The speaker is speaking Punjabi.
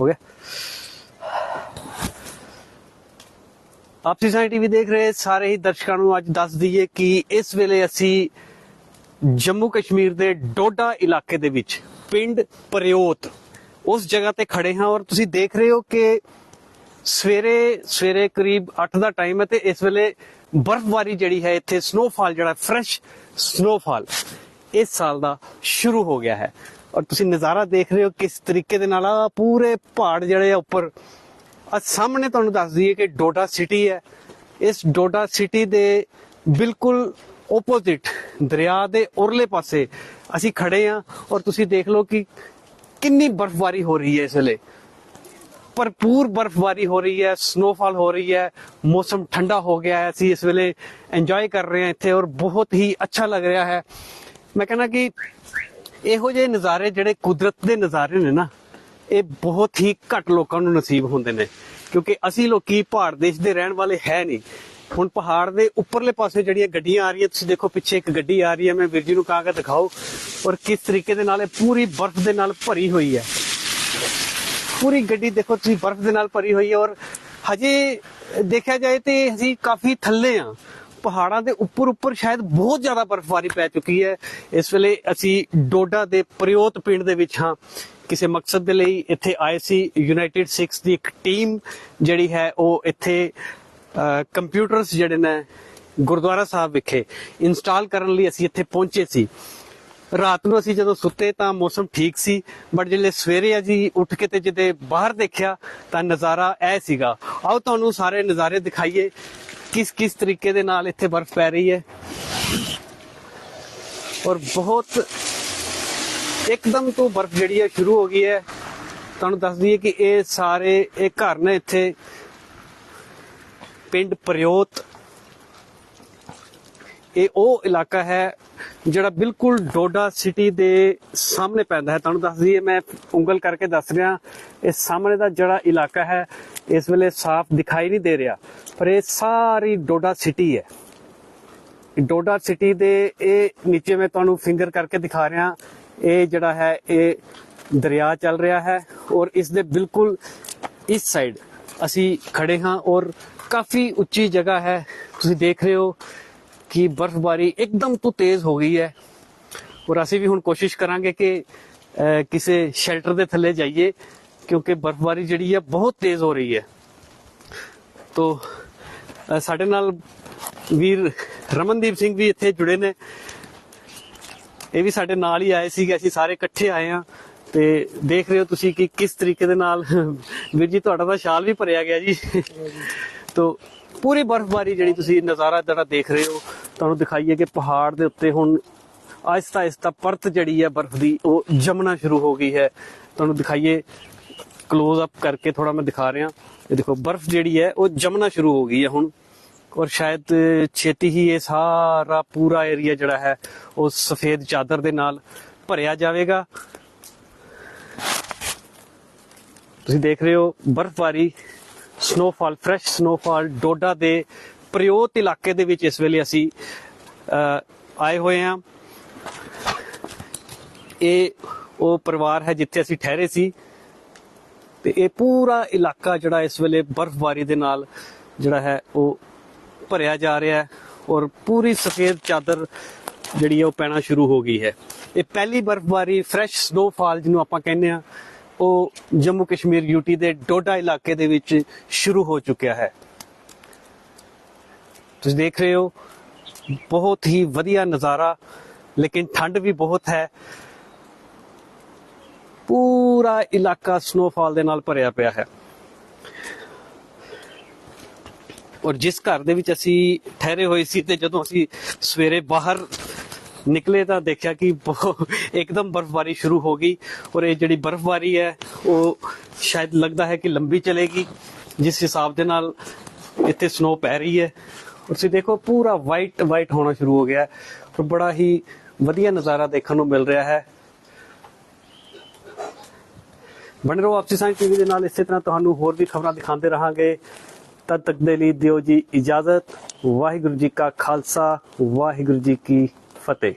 ਹੋ ਗਿਆ ਆਪਸੀ ਸਾਈ ਟੀਵੀ ਦੇਖ ਰਹੇ ਸਾਰੇ ਹੀ ਦਰਸ਼ਕਾਂ ਨੂੰ ਅੱਜ ਦੱਸ ਦਈਏ ਕਿ ਇਸ ਵੇਲੇ ਅਸੀਂ ਜੰਮੂ ਕਸ਼ਮੀਰ ਦੇ ਡੋਡਾ ਇਲਾਕੇ ਦੇ ਵਿੱਚ ਪਿੰਡ ਪ੍ਰਯੋਤ ਉਸ ਜਗ੍ਹਾ ਤੇ ਖੜੇ ਹਾਂ ਔਰ ਤੁਸੀਂ ਦੇਖ ਰਹੇ ਹੋ ਕਿ ਸਵੇਰੇ ਸਵੇਰੇ ਕਰੀਬ 8 ਦਾ ਟਾਈਮ ਹੈ ਤੇ ਇਸ ਵੇਲੇ ਬਰਫ਼ਬਾਰੀ ਜਿਹੜੀ ਹੈ ਇੱਥੇ ਸਨੋਫਾਲ ਜਿਹੜਾ ਫਰੈਸ਼ ਸਨੋਫਾਲ ਇਸ ਸਾਲ ਦਾ ਸ਼ੁਰੂ ਹੋ ਗਿਆ ਹੈ। ਔਰ ਤੁਸੀਂ ਨਜ਼ਾਰਾ ਦੇਖ ਰਹੇ ਹੋ ਕਿਸ ਤਰੀਕੇ ਦੇ ਨਾਲ ਆ ਪੂਰੇ ਪਹਾੜ ਜਿਹੜੇ ਆ ਉੱਪਰ। ਆ ਸਾਹਮਣੇ ਤੁਹਾਨੂੰ ਦੱਸ ਦਈਏ ਕਿ ਡੋਡਾ ਸਿਟੀ ਹੈ। ਇਸ ਡੋਡਾ ਸਿਟੀ ਦੇ ਬਿਲਕੁਲ ਆਪੋਜ਼ਿਟ ਦਰਿਆ ਦੇ ਉਰਲੇ ਪਾਸੇ ਅਸੀਂ ਖੜੇ ਆ ਔਰ ਤੁਸੀਂ ਦੇਖ ਲਓ ਕਿ ਕਿੰਨੀ ਬਰਫ਼ਬਾਰੀ ਹੋ ਰਹੀ ਹੈ ਇਸ ਵੇਲੇ। ਭਰਪੂਰ ਬਰਫ਼ਬਾਰੀ ਹੋ ਰਹੀ ਹੈ ਸਨੋਫਾਲ ਹੋ ਰਹੀ ਹੈ, ਮੌਸਮ ਠੰਡਾ ਹੋ ਗਿਆ ਹੈ। ਅਸੀਂ ਇਸ ਵੇਲੇ ਇੰਜੋਏ ਕਰ ਰਹੇ ਹਾਂ ਇੱਥੇ ਔਰ ਬਹੁਤ ਹੀ ਅੱਛਾ ਲੱਗ ਰਿਹਾ ਹੈ। ਮੈਂ ਕਹਿੰਦਾ ਕਿ ਇਹੋ ਜਿਹੇ ਨਜ਼ਾਰੇ ਜਿਹੜੇ ਕੁਦਰਤ ਦੇ ਨਜ਼ਾਰੇ ਨੇ ਨਾ, ਇਹ ਬਹੁਤ ਹੀ ਘੱਟ ਲੋਕਾਂ ਨੂੰ ਨਸੀਬ ਹੁੰਦੇ ਨੇ। ਕਿਉਂਕਿ ਅਸੀਂ ਲੋਕੀ ਪਹਾੜ ਦੇਸ਼ ਦੇ ਰਹਿਣ ਵਾਲੇ ਹੈ ਨਹੀਂ। ਹੁਣ ਪਹਾੜ ਦੇ ਉੱਪਰਲੇ ਪਾਸੇ ਜਿਹੜੀਆਂ ਗੱਡੀਆਂ ਆ ਰਹੀਆਂ, ਤੁਸੀਂ ਦੇਖੋ ਪਿੱਛੇ ਇੱਕ ਗੱਡੀ ਆ ਰਹੀ ਹੈ, ਮੈਂ ਵੀਰ ਜੀ ਨੂੰ ਕਹਾਂਗਾ ਦਿਖਾਓ। ਔਰ ਕਿਸ ਤਰੀਕੇ ਦੇ ਨਾਲ ਇਹ ਪੂਰੀ ਬਰਫ਼ ਦੇ ਨਾਲ ਭਰੀ ਹੋਈ ਹੈ। ਪੂਰੀ ਗੱਡੀ ਦੇਖੋ, ਤੁਸੀਂ ਬਰਫ਼ ਦੇ ਨਾਲ ਭਰੀ ਹੋਈ ਹੈ ਔਰ ਹਜੇ ਦੇਖਿਆ ਜਾਏ ਤੇ ਅਸੀਂ ਕਾਫੀ ਥੱਲੇ ਆ ਪਹਾੜਾਂ ਦੇ ਉੱਪਰ ਉੱਪਰ ਸ਼ਾਇਦ ਬਹੁਤ ਜ਼ਿਆਦਾ ਬਰਫ਼ਬਾਰੀ ਪੈ ਚੁੱਕੀ ਹੈ। ਇਸ ਵੇਲੇ ਅਸੀਂ ਡੋਡਾ ਦੇ ਪ੍ਰਯੋਤ ਪਿੰਡ ਦੇ ਵਿੱਚ ਹਾਂ। ਕਿਸੇ ਮਕਸਦ ਦੇ ਲਈ ਇੱਥੇ ਆਏ ਸੀ। ਯੂਨਾਈਟਿਡ 6 ਦੀ ਇੱਕ ਟੀਮ ਜਿਹੜੀ ਹੈ, ਉਹ ਇੱਥੇ ਕੰਪਿਊਟਰਸ ਜਿਹੜੇ ਨੇ, ਗੁਰਦੁਆਰਾ ਸਾਹਿਬ ਵਿਖੇ ਇੰਸਟਾਲ ਕਰਨ ਲਈ ਅਸੀਂ ਇੱਥੇ ਪਹੁੰਚੇ ਸੀ। ਰਾਤ ਨੂੰ ਅਸੀਂ ਜਦੋਂ ਸੁੱਤੇ ਤਾਂ ਮੌਸਮ ਠੀਕ ਸੀ ਬਟ ਜਿਹੜੇ ਸਵੇਰੇ ਅਸੀਂ ਉੱਠ ਕੇ ਤੇ ਜਿੱਦੇ ਬਾਹਰ ਦੇਖਿਆ ਤਾਂ ਨਜ਼ਾਰਾ ਇਹ ਸੀਗਾ। ਆਓ ਤੁਹਾਨੂੰ ਸਾਰੇ ਨਜ਼ਾਰੇ ਦਿਖਾਈਏ। ਕਿਸ ਕਿਸ ਤਰੀਕੇ ਦੇ ਨਾਲ ਇੱਥੇ ਬਰਫ਼ ਪੈ ਰਹੀ ਹੈ? ਔਰ ਬਹੁਤ ਇੱਕਦਮ ਤੋਂ ਬਰਫ਼ ਜਿਹੜੀ ਹੈ ਸ਼ੁਰੂ ਹੋ ਗਈ ਹੈ। ਤੁਹਾਨੂੰ ਦੱਸ ਦਈਏ ਕਿ ਇਹ ਸਾਰੇ, ਇਹ ਘਰ ਨੇ ਇੱਥੇ। ਪਿੰਡ ਪ੍ਰਯੋਤ ਇਹ ਉਹ ਇਲਾਕਾ ਹੈ ਜਿਹੜਾ ਬਿਲਕੁਲ ਡੋਡਾ ਸਿਟੀ ਦੇ ਸਾਹਮਣੇ ਪੈਂਦਾ ਹੈ। ਤੁਹਾਨੂੰ ਦੱਸ ਦਈਏ, ਮੈਂ ਉਂਗਲ ਕਰਕੇ ਦੱਸ ਰਿਹਾ, ਇਹ ਸਾਹਮਣੇ ਦਾ ਜਿਹੜਾ ਇਲਾਕਾ ਹੈ, ਇਸ ਵੇਲੇ ਸਾਫ਼ ਦਿਖਾਈ ਨਹੀਂ ਦੇ ਰਿਹਾ, ਪਰ ਇਹ ਸਾਰੀ ਡੋਡਾ ਸਿਟੀ ਹੈ। ਡੋਡਾ ਸਿਟੀ ਦੇ ਇਹ ਨੀਚੇ ਮੈਂ ਤੁਹਾਨੂੰ ਫਿੰਗਰ ਕਰਕੇ ਦਿਖਾ ਰਿਹਾ, ਇਹ ਜਿਹੜਾ ਹੈ, ਇਹ ਦਰਿਆ ਚੱਲ ਰਿਹਾ ਹੈ ਔਰ ਇਸ ਦੇ ਬਿਲਕੁਲ ਇਸ ਸਾਈਡ ਅਸੀਂ ਖੜੇ ਹਾਂ ਔਰ ਕਾਫੀ ਉੱਚੀ ਜਗ੍ਹਾ ਹੈ। ਤੁਸੀਂ ਦੇਖ ਰਹੇ ਹੋ ਕਿ ਬਰਫ਼ਬਾਰੀ ਇੱਕਦਮ ਤੋਂ ਤੇਜ਼ ਹੋ ਗਈ ਹੈ। ਔਰ ਅਸੀਂ ਵੀ ਹੁਣ ਕੋਸ਼ਿਸ਼ ਕਰਾਂਗੇ ਕਿ ਕਿਸੇ ਸ਼ੈਲਟਰ ਦੇ ਥੱਲੇ ਜਾਈਏ, ਕਿਉਂਕਿ ਬਰਫ਼ਬਾਰੀ ਜਿਹੜੀ ਹੈ ਬਹੁਤ ਤੇਜ਼ ਹੋ ਰਹੀ ਹੈ। ਤੋ ਸਾਡੇ ਨਾਲ ਵੀਰ ਰਮਨਦੀਪ ਸਿੰਘ ਵੀ ਇੱਥੇ ਜੁੜੇ ਨੇ। ਇਹ ਵੀ ਸਾਡੇ ਨਾਲ ਹੀ ਆਏ ਸੀਗੇ, ਅਸੀਂ ਸਾਰੇ ਇਕੱਠੇ ਆਏ ਆ ਤੇ ਦੇਖ ਰਹੇ ਹੋ ਤੁਸੀਂ ਕਿ ਕਿਸ ਤਰੀਕੇ ਦੇ ਨਾਲ, ਵੀਰ ਜੀ ਤੁਹਾਡਾ ਤਾਂ ਸ਼ਾਲ ਵੀ ਭਰਿਆ ਗਿਆ ਜੀ। ਤੋ, ਪੂਰੀ ਬਰਫ਼ਬਾਰੀ ਜਿਹੜੀ ਤੁਸੀਂ ਨਜ਼ਾਰਾ ਜਿਹੜਾ ਦੇਖ ਰਹੇ ਹੋ ਤੁਹਾਨੂੰ ਦਿਖਾਈਏ ਕਿ ਪਹਾੜ ਦੇ ਉੱਤੇ ਹੁਣ ਆਹਿਸਤਾ ਆਹਿਸਤਾ ਪਰਤ ਜਿਹੜੀ ਹੈ ਬਰਫ਼ ਦੀ, ਉਹ ਜਮਣਾ ਸ਼ੁਰੂ ਹੋ ਗਈ ਹੈ। ਤੁਹਾਨੂੰ ਦਿਖਾਈਏ ক্লোਜ਼ ਅਪ ਕਰਕੇ ਥੋੜਾ ਮੈਂ ਦਿਖਾ ਰਿਹਾ। ਇਹ ਦੇਖੋ, ਬਰਫ਼ ਜਿਹੜੀ ਹੈ, ਉਹ ਜਮਣਾ ਸ਼ੁਰੂ ਹੋ ਗਈ ਹੈ ਹੁਣ। ਔਰ ਸ਼ਾਇਦ ਛੇਤੀ ਹੀ ਇਹ ਸਾਰਾ ਪੂਰਾ ਏਰੀਆ ਜਿਹੜਾ ਹੈ, ਉਹ ਸਫੇਦ ਚਾਦਰ ਦੇ ਨਾਲ ਭਰਿਆ ਜਾਵੇਗਾ। ਤੁਸੀਂ ਦੇਖ ਰਹੇ ਹੋ ਬਰਫ਼ਬਾਰੀ ਸਨੋਫਾਲ ਫਰੈਸ਼ ਸਨੋਫਾਲ ਡੋਡਾ ਦੇ ਪ੍ਰਯੋਤ ਇਲਾਕੇ ਦੇ ਵਿੱਚ ਇਸ ਵੇਲੇ ਅਸੀਂ ਅਹ, ਆਏ ਹੋਏ ਹਾਂ। ਇਹ ਉਹ ਪਰਿਵਾਰ ਹੈ ਜਿੱਥੇ ਅਸੀਂ ਠਹਿਰੇ ਸੀ। ਤੇ ਇਹ ਪੂਰਾ ਇਲਾਕਾ ਜਿਹੜਾ ਇਸ ਵੇਲੇ ਬਰਫ਼ਬਾਰੀ ਦੇ ਨਾਲ ਜਿਹੜਾ ਹੈ ਉਹ ਭਰਿਆ ਜਾ ਰਿਹਾ ਹੈ ਔਰ ਪੂਰੀ ਸਫੇਦ ਚਾਦਰ ਜਿਹੜੀ ਹੈ ਉਹ ਪੈਣਾ ਸ਼ੁਰੂ ਹੋ ਗਈ ਹੈ। ਇਹ ਪਹਿਲੀ ਬਰਫ਼ਬਾਰੀ ਫਰੈਸ਼ ਸਨੋਫਾਲ ਜਿਹਨੂੰ ਆਪਾਂ ਕਹਿੰਦੇ ਆ ਉਹ ਜੰਮੂ ਕਸ਼ਮੀਰ ਯੂਟੀ ਦੇ ਡੋਡਾ ਇਲਾਕੇ ਦੇ ਵਿੱਚ ਸ਼ੁਰੂ ਹੋ ਚੁੱਕਿਆ ਹੈ। ਤੁਸੀਂ ਦੇਖ ਰਹੇ ਹੋ, ਬਹੁਤ ਹੀ ਵਧੀਆ ਨਜ਼ਾਰਾ, ਲੇਕਿਨ ਠੰਡ ਵੀ ਬਹੁਤ ਹੈ। ਪੂਰਾ ਇਲਾਕਾ ਸਨੋਫਾਲ ਦੇ ਨਾਲ ਭਰਿਆ ਪਿਆ ਹੈ। ਔਰ ਜਿਸ ਘਰ ਦੇ ਵਿੱਚ ਅਸੀਂ ਠਹਿਰੇ ਹੋਏ ਸੀ ਤੇ ਜਦੋਂ ਅਸੀਂ ਸਵੇਰੇ ਬਾਹਰ ਨਿਕਲੇ ਤਾਂ ਦੇਖਿਆ ਕਿ ਬਹੁਤ, ਇੱਕਦਮ ਬਰਫ਼ਬਾਰੀ ਸ਼ੁਰੂ ਹੋ ਗਈ। ਔਰ ਇਹ ਜਿਹੜੀ ਬਰਫ਼ਬਾਰੀ ਹੈ, ਉਹ ਸ਼ਾਇਦ ਲੱਗਦਾ ਹੈ ਕਿ ਲੰਬੀ ਚਲੇਗੀ। ਜਿਸ ਹਿਸਾਬ ਦੇ ਨਾਲ ਇੱਥੇ ਸਨੋ ਪੈ ਰਹੀ ਹੈ। ਤੁਸੀਂ ਦੇਖੋ, ਪੂਰਾ ਵਾਈਟ ਵਾਈਟ ਹੋਣਾ ਸ਼ੁਰੂ ਹੋ ਗਿਆ ਔਰ ਬੜਾ ਹੀ ਵਧੀਆ ਨਜ਼ਾਰਾ ਦੇਖਣ ਨੂੰ ਮਿਲ ਰਿਹਾ ਹੈ। ਬਣੇ ਰਹੋ ਆਪਸੀ ਸਾਇੰਸ ਟੀਵੀ ਦੇ ਨਾਲ। ਇਸੇ ਤਰ੍ਹਾਂ ਤੁਹਾਨੂੰ ਹੋਰ ਵੀ ਖਬਰਾਂ ਦਿਖਾਉਂਦੇ ਰਹਾਂਗੇ। ਤਦ ਤੱਕ ਦੇ ਲਈ ਦਿਓ ਜੀ ਇਜਾਜ਼ਤ। ਵਾਹਿਗੁਰੂ ਜੀ ਕਾ ਖਾਲਸਾ, ਵਾਹਿਗੁਰੂ ਜੀ ਕੀ ਫਤਿਹ।